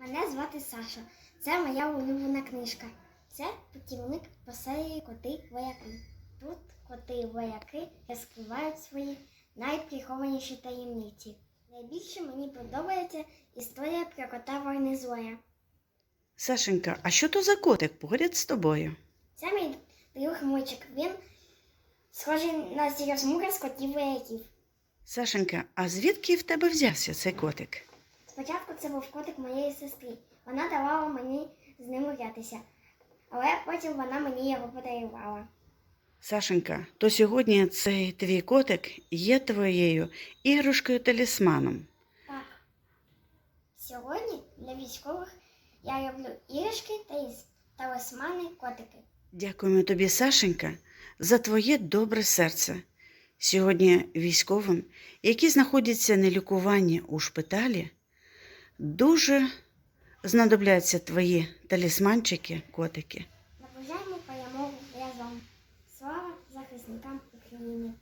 Мене звати Саша. Це моя улюблена книжка. Це путівник по серії коти вояки. Тут коти вояки розкривають свої найприхованіші таємниці. Найбільше мені подобається історія про кота Варнезоя. Сашенька, а що то за котик поряд з тобою? Це мій друг Мучик. Він схожий на сіросмуга з котів вояків. Сашенька, а звідки в тебе взявся цей котик? Спочатку це був котик моєї сестри. Вона давала мені з ним гратися, але потім вона мені його подарувала. Сашенька, то сьогодні цей твій котик є твоєю іграшкою талісманом. Так. Сьогодні для військових я роблю іграшки та талісмани котики. Дякуємо тобі, Сашенька, за твоє добре серце. Сьогодні військовим, які знаходяться на лікуванні у шпиталі, дуже знадобляться твої талісманчики, котики. На пожежі поємо разом. Слава захисникам України.